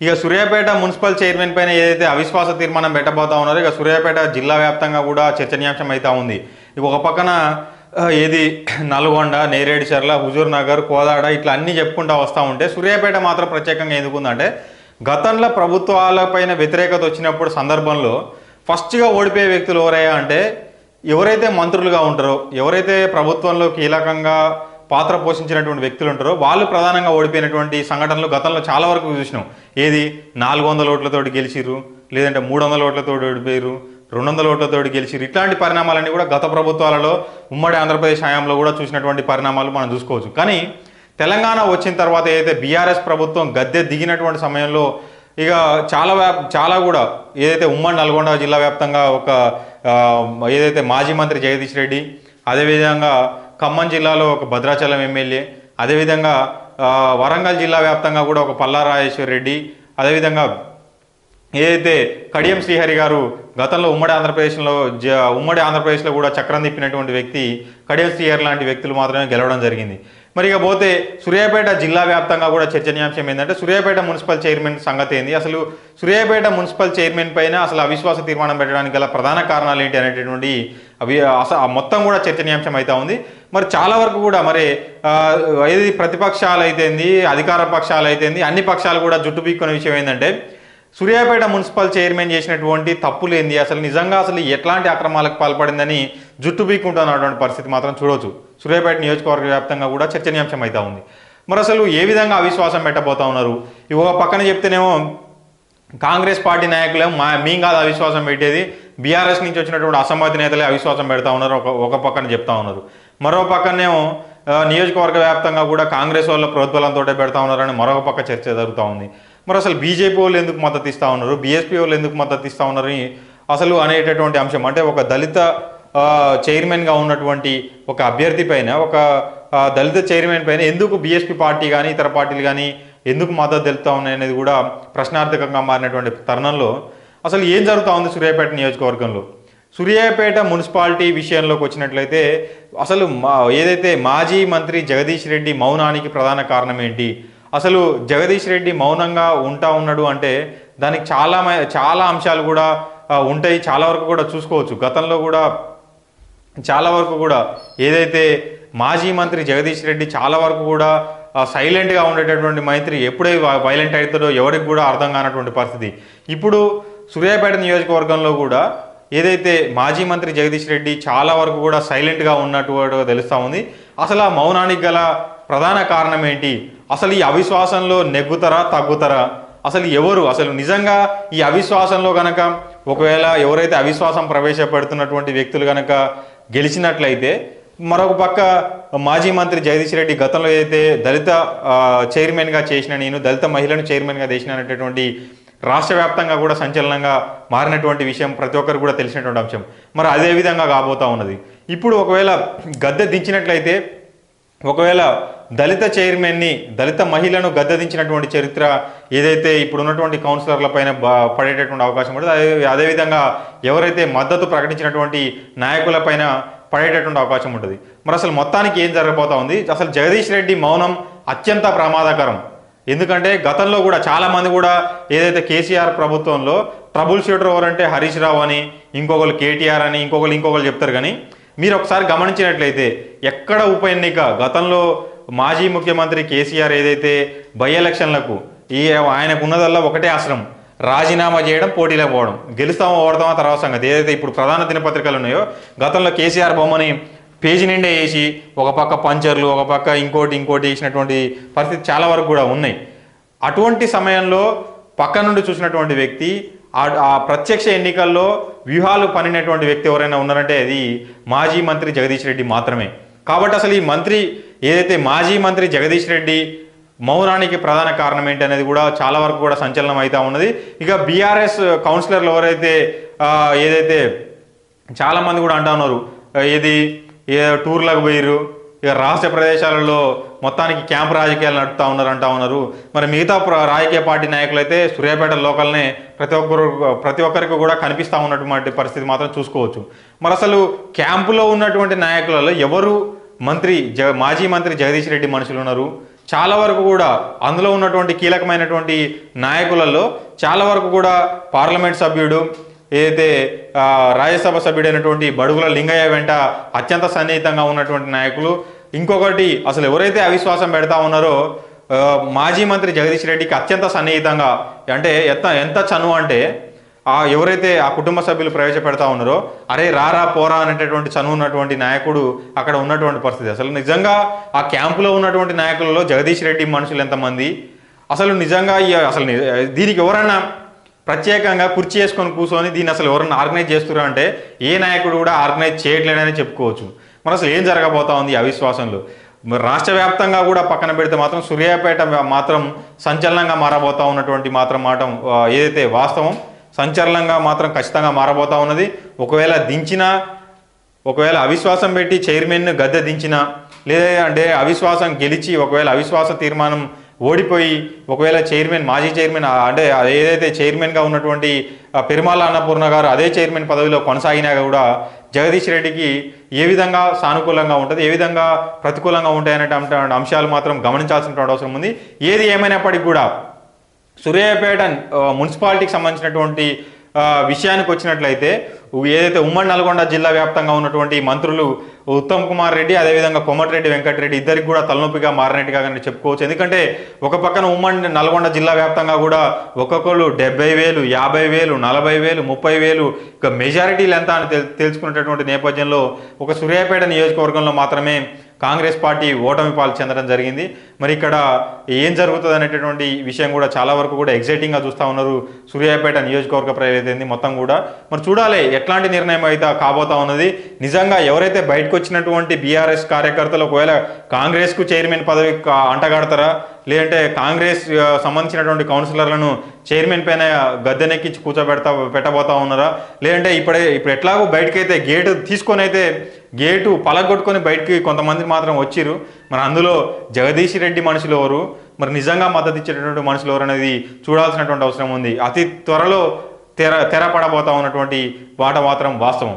ఇక Suryapet municipal chairman పైన ఏదైతే అవిశ్వాస తీర్మానం పెట్టబోతా ఉన్నారో ఇక సూర్యాపేట జిల్లా వ్యాప్తంగా కూడా చర్చనీయాంశం అవుతా ఉంది. ఇక ఒక పక్కన ఏది నల్గొండ నేరేడుచర్ల హుజూర్ నగర్ కోదాడ ఇట్లా అన్ని చెప్పుకుంటూ వస్తూ ఉంటే సూర్యాపేట మాత్రం ప్రత్యేకంగా ఎందుకుందంటే గతంలో ప్రభుత్వాలపైన వ్యతిరేకత వచ్చినప్పుడు సందర్భంలో ఫస్ట్గా ఓడిపోయే వ్యక్తులు ఎవరయ్యా అంటే ఎవరైతే మంత్రులుగా ఉంటారో ఎవరైతే ప్రభుత్వంలో కీలకంగా పాత్ర పోషించినటువంటి వ్యక్తులు ఉంటారో వాళ్ళు ప్రధానంగా ఓడిపోయినటువంటి సంఘటనలు గతంలో చాలా వరకు చూసినాం. ఏది? నాలుగు వందల ఓట్లతోటి గెలిచిర్రు లేదంటే మూడు వందల ఓట్లతోటి ఓడిపోయారు రెండు వందల ఓట్లతోటి గెలిచిరు ఇట్లాంటి పరిణామాలన్నీ కూడా గత ప్రభుత్వాలలో ఉమ్మడి ఆంధ్రప్రదేశ్ హయాంలో కూడా చూసినటువంటి పరిణామాలు మనం చూసుకోవచ్చు. కానీ తెలంగాణ వచ్చిన తర్వాత ఏదైతే బీఆర్ఎస్ ప్రభుత్వం గద్దె దిగినటువంటి సమయంలో ఇక చాలా వ్యాప్ చాలా కూడా ఏదైతే ఉమ్మడి నల్గొండ జిల్లా వ్యాప్తంగా ఒక ఏదైతే మాజీ మంత్రి జగదీష్ రెడ్డి అదేవిధంగా ఖమ్మం జిల్లాలో ఒక భద్రాచలం ఎమ్మెల్యే అదేవిధంగా వరంగల్ జిల్లా వ్యాప్తంగా కూడా ఒక పల్లా రాజేశ్వర్ రెడ్డి అదేవిధంగా ఏదైతే కడియం శ్రీహరి గారు గతంలో ఉమ్మడి ఆంధ్రప్రదేశ్లో జ ఉమ్మడి ఆంధ్రప్రదేశ్లో కూడా చక్రం తిప్పినటువంటి వ్యక్తి కడియం శ్రీహరి లాంటి వ్యక్తులు మాత్రమే గెలవడం జరిగింది. మరి ఇక పోతే సూర్యాపేట జిల్లా వ్యాప్తంగా కూడా చర్చనీయాంశం ఏంటంటే సూర్యాపేట మున్సిపల్ చైర్మన్ సంగతి ఏంది? అసలు సూర్యాపేట మున్సిపల్ చైర్మన్ పైన అసలు అవిశ్వాస తీర్మానం పెట్టడానికి గల ప్రధాన కారణాలు ఏంటి అనేటటువంటి అవి అసలు మొత్తం కూడా చర్చనీయాంశం అవుతా ఉంది. మరి చాలా వరకు కూడా మరి ఏది ప్రతిపక్షాలు అయితేంది అధికార పక్షాలు అయితేంది అన్ని పక్షాలు కూడా జుట్టు పీక్కునే విషయం ఏంటంటే సూర్యాపేట మున్సిపల్ చైర్మన్ చేసినటువంటి తప్పులేంది అసలు నిజంగా అసలు ఎట్లాంటి అక్రమాలకు పాల్పడిందని జుట్టు పీక్కుంటున్నటువంటి పరిస్థితి మాత్రం చూడవచ్చు సూర్యాపేట నియోజకవర్గ వ్యాప్తంగా కూడా చర్చనీయాంశం అవుతా ఉంది. మరి అసలు ఏ విధంగా అవిశ్వాసం పెట్టబోతా ఉన్నారు? ఇవి ఒక పక్కన చెప్తేనేమో కాంగ్రెస్ పార్టీ నాయకులు మా మేము కాదు అవిశ్వాసం పెట్టేది. బీఆర్ఎస్ నుంచి వచ్చినటువంటి అసమ్మతి నేతలే అవిశ్వాసం పెడతా ఉన్నారు. ఒక ఒక పక్కన చెప్తా ఉన్నారు. మరో పక్కనేమో నియోజకవర్గ వ్యాప్తంగా కూడా కాంగ్రెస్ వాళ్ళ ప్రోద్బలంతో పెడతా ఉన్నారని మరొక పక్క చర్చ జరుగుతూ ఉంది. మరి అసలు బీజేపీ వాళ్ళు ఎందుకు మద్దతు ఇస్తూ ఉన్నారు? బీఎస్పీ వాళ్ళు ఎందుకు మద్దతు ఇస్తూ ఉన్నారని అసలు అనేటటువంటి అంశం. అంటే ఒక దళిత చైర్మన్గా ఉన్నటువంటి ఒక అభ్యర్థి పైన ఒక దళిత చైర్మన్ పైన ఎందుకు బీఎస్పీ పార్టీ కానీ ఇతర పార్టీలు కానీ ఎందుకు మద్దతు తెలుపుతా ఉన్నాయి అనేది కూడా ప్రశ్నార్థకంగా మారినటువంటి తరుణంలో అసలు ఏం జరుగుతూ ఉంది సూర్యాపేట నియోజకవర్గంలో? సూర్యాపేట మున్సిపాలిటీ విషయంలోకి వచ్చినట్లయితే అసలు మా ఏదైతే మాజీ మంత్రి జగదీష్ రెడ్డి మౌనానికి ప్రధాన కారణం ఏంటి? అసలు జగదీష్ రెడ్డి మౌనంగా ఉంటా ఉన్నాడు అంటే దానికి చాలా చాలా అంశాలు కూడా ఉంటాయి చాలా వరకు కూడా చూసుకోవచ్చు. గతంలో కూడా చాలా వరకు కూడా ఏదైతే మాజీ మంత్రి జగదీష్ రెడ్డి చాలా వరకు కూడా సైలెంట్గా ఉండేటటువంటి మైత్రి ఎప్పుడే వైలెంట్ అవుతాడో ఎవరికి కూడా అర్థం కానటువంటి పరిస్థితి. ఇప్పుడు సూర్యాపేట నియోజకవర్గంలో కూడా ఏదైతే మాజీ మంత్రి జగదీష్ రెడ్డి చాలా వరకు కూడా సైలెంట్గా ఉన్నట్టు తెలుస్తూ ఉంది. అసలు ఆ మౌనానికి గల ప్రధాన కారణం ఏంటి? అసలు ఈ అవిశ్వాసంలో నెగ్గుతారా తగ్గుతారా? అసలు ఎవరు? అసలు నిజంగా ఈ అవిశ్వాసంలో కనుక ఒకవేళ ఎవరైతే అవిశ్వాసం ప్రవేశపెడుతున్నటువంటి వ్యక్తులు కనుక గెలిచినట్లయితే మరొక పక్క మాజీ మంత్రి జగదీష్ రెడ్డి గతంలో ఏదైతే దళిత చైర్మన్గా చేసిన నేను దళిత మహిళను చైర్మన్గా చేసిన అనేటటువంటి రాష్ట్ర వ్యాప్తంగా కూడా సంచలనంగా మారినటువంటి విషయం ప్రతి ఒక్కరు కూడా తెలిసినటువంటి అంశం. మరి అదే విధంగా కాబోతా ఉన్నది. ఇప్పుడు ఒకవేళ గద్దె దించినట్లయితే ఒకవేళ దళిత చైర్మన్ని దళిత మహిళను గద్దదించినటువంటి చరిత్ర ఏదైతే ఇప్పుడు ఉన్నటువంటి కౌన్సిలర్ల పైన పడేటటువంటి అవకాశం ఉంటుంది అదే అదేవిధంగా ఎవరైతే మద్దతు ప్రకటించినటువంటి నాయకుల పైన పడేటటువంటి అవకాశం ఉంటుంది. మరి అసలు మొత్తానికి ఏం జరగబోతా ఉంది? అసలు జగదీష్ రెడ్డి మౌనం అత్యంత ప్రమాదకరం. ఎందుకంటే గతంలో కూడా చాలామంది కూడా ఏదైతే కేసీఆర్ ప్రభుత్వంలో ట్రబుల్ షూటర్ ఎవరంటే హరీష్ రావు అని ఇంకొకరు కేటీఆర్ అని ఇంకొకరు ఇంకొకరు చెప్తారు కానీ మీరు ఒకసారి గమనించినట్లయితే ఎక్కడ ఉప ఎన్నిక? గతంలో మాజీ ముఖ్యమంత్రి కేసీఆర్ ఏదైతే బై ఎలక్షన్లకు ఈ ఆయనకు ఉన్నదల్లా ఒకటే ఆశ్రమం రాజీనామా చేయడం పోటీలో పోవడం. గెలుస్తామో ఓడతామో తర్వాత సంగతి. ఏదైతే ఇప్పుడు ప్రధాన దినపత్రికలు ఉన్నాయో గతంలో కేసీఆర్ బొమ్మని పేజీ నిండా వేసి ఒక పక్క పంచర్లు ఒక పక్క ఇంకోటి ఇంకోటి వేసినటువంటి పరిస్థితి చాలా వరకు కూడా ఉన్నాయి. అటువంటి సమయంలో పక్క నుండి చూసినటువంటి వ్యక్తి ఆ- ప్రత్యక్ష ఎన్నికల్లో వ్యూహాలు పనినటువంటి వ్యక్తి ఎవరైనా ఉన్నారంటే అది మాజీ మంత్రి జగదీష్ రెడ్డి మాత్రమే. కాబట్టి అసలు ఈ మంత్రి ఏదైతే మాజీ మంత్రి జగదీష్ రెడ్డి మౌనానికి ప్రధాన కారణం ఏంటి అనేది కూడా చాలా వరకు కూడా సంచలనం అవుతా ఉన్నది. ఇక బీఆర్ఎస్ కౌన్సిలర్లు ఎవరైతే ఏదైతే చాలామంది కూడా అంటా ఉన్నారు ఏది ఏ టూర్లకు పోయిర్రు ఇక రాష్ట్ర ప్రదేశాలలో మొత్తానికి క్యాంప్ రాజకీయాలు నడుపుతా ఉన్నారు అంటా ఉన్నారు. మరి మిగతా రాజకీయ పార్టీ నాయకులు అయితే సూర్యాపేట లోకల్నే ప్రతి ఒక్కరు ప్రతి ఒక్కరికి కూడా కనిపిస్తూ ఉన్నటువంటి పరిస్థితి మాత్రం చూసుకోవచ్చు. మరి అసలు క్యాంపులో ఉన్నటువంటి నాయకులలో ఎవరు మంత్రి జ మాజీ మంత్రి జగదీష్ రెడ్డి మనుషులు ఉన్నారు? చాలా వరకు కూడా అందులో ఉన్నటువంటి కీలకమైనటువంటి నాయకులలో చాలా వరకు కూడా పార్లమెంట్ సభ్యుడు ఏదైతే రాజ్యసభ సభ్యుడైనటువంటి బడుగుల లింగయ్య వెంట అత్యంత సన్నిహితంగా ఉన్నటువంటి నాయకులు ఇంకొకటి అసలు ఎవరైతే అవిశ్వాసం పెడతా ఉన్నారో మాజీ మంత్రి జగదీష్ రెడ్డికి అత్యంత సన్నిహితంగా అంటే ఎంత ఎంత చనువు అంటే ఆ ఎవరైతే ఆ కుటుంబ సభ్యులు ప్రవేశపెడతా ఉన్నారో అరే రారా పోరా అనేటటువంటి చనువు ఉన్నటువంటి నాయకుడు అక్కడ ఉన్నటువంటి పరిస్థితి. అసలు నిజంగా ఆ క్యాంపులో ఉన్నటువంటి నాయకులలో జగదీష్ రెడ్డి మనుషులు ఎంతమంది? అసలు నిజంగా అసలు దీనికి ఎవరన్నా ప్రత్యేకంగా కుర్చీ వేసుకొని కూర్చొని దీన్ని అసలు ఎవరన్నా ఆర్గనైజ్ చేస్తురా అంటే ఏ నాయకుడు కూడా ఆర్గనైజ్ చేయట్లేడని చెప్పుకోవచ్చు. మరి అసలు ఏం జరగబోతా ఉంది అవిశ్వాసంలో? రాష్ట్ర వ్యాప్తంగా కూడా పక్కన పెడితే మాత్రం సూర్యాపేట మాత్రం సంచలనంగా మారబోతా ఉన్నటువంటి మాత్రం మాట ఏదైతే వాస్తవం సంచలనంగా మాత్రం ఖచ్చితంగా మారబోతా ఉన్నది. ఒకవేళ దించినా ఒకవేళ అవిశ్వాసం పెట్టి చైర్మన్ గద్దె దించినా లేదా అంటే అవిశ్వాసం గెలిచి ఒకవేళ అవిశ్వాస తీర్మానం ఓడిపోయి ఒకవేళ చైర్మన్ మాజీ చైర్మన్ అంటే అది ఏదైతే చైర్మన్గా ఉన్నటువంటి పెరుమాల అన్నపూర్ణ గారు అదే చైర్మన్ పదవిలో కొనసాగినా కూడా జగదీష్ రెడ్డికి ఏ విధంగా సానుకూలంగా ఉంటుంది ఏ విధంగా ప్రతికూలంగా ఉంటాయనే అంశాలు మాత్రం గమనించాల్సినటువంటి అవసరం ఉంది. ఏది ఏమైనప్పటికీ కూడా సూర్యాపేట మున్సిపాలిటీకి సంబంధించినటువంటి విషయానికి వచ్చినట్లయితే ఏదైతే ఉమ్మడి నల్గొండ జిల్లా వ్యాప్తంగా ఉన్నటువంటి మంత్రులు ఉత్తమ్ కుమార్ రెడ్డి అదేవిధంగా కోమటిరెడ్డి వెంకటరెడ్డి ఇద్దరికి కూడా తలనొప్పిగా మారినట్టుగా కానీ చెప్పుకోవచ్చు. ఎందుకంటే ఒక పక్కన ఉమ్మడి నల్గొండ జిల్లా వ్యాప్తంగా కూడా ఒక్కొక్కరు డెబ్బై వేలు యాభై వేలు నలభై వేలు ముప్పై వేలు ఇక మెజారిటీలు ఎంత అని తెలుసుకునేటటువంటి నేపథ్యంలో ఒక సూర్యాపేట నియోజకవర్గంలో మాత్రమే కాంగ్రెస్ పార్టీ ఓటమి పాలు చెందడం జరిగింది. మరి ఇక్కడ ఏం జరుగుతుంది అనేటటువంటి విషయం కూడా చాలా వరకు కూడా ఎగ్జైటింగ్గా చూస్తూ ఉన్నారు. సూర్యాపేట నియోజకవర్గ ప్రజలైతే మొత్తం కూడా. మరి చూడాలి ఎట్లాంటి నిర్ణయం అయితే కాబోతా ఉన్నది. నిజంగా ఎవరైతే బయటకు వచ్చినటువంటి బీఆర్ఎస్ కార్యకర్తలు ఒకవేళ కాంగ్రెస్కు చైర్మన్ పదవి అంటగాడతారా? లేదంటే కాంగ్రెస్ సంబంధించినటువంటి కౌన్సిలర్లను చైర్మన్ పైన గద్దెనెక్కించి కూర్చోబెడతా పెట్టబోతా ఉన్నారా? లేదంటే ఇప్పుడే ఇప్పుడు ఎట్లాగో బయటకైతే గేటు తీసుకొని అయితే గేటు పలగొట్టుకొని బయటికి కొంతమంది మాత్రం వచ్చిర్రు. మరి అందులో జగదీష్ రెడ్డి మనుషులు ఎవరు? మరి నిజంగా మద్దతు ఇచ్చేటటువంటి మనుషులు ఎవరు అనేది చూడాల్సినటువంటి అవసరం ఉంది. అతి త్వరలో తెర తెరపడబోతా ఉన్నటువంటి వాట మాత్రం వాస్తవం.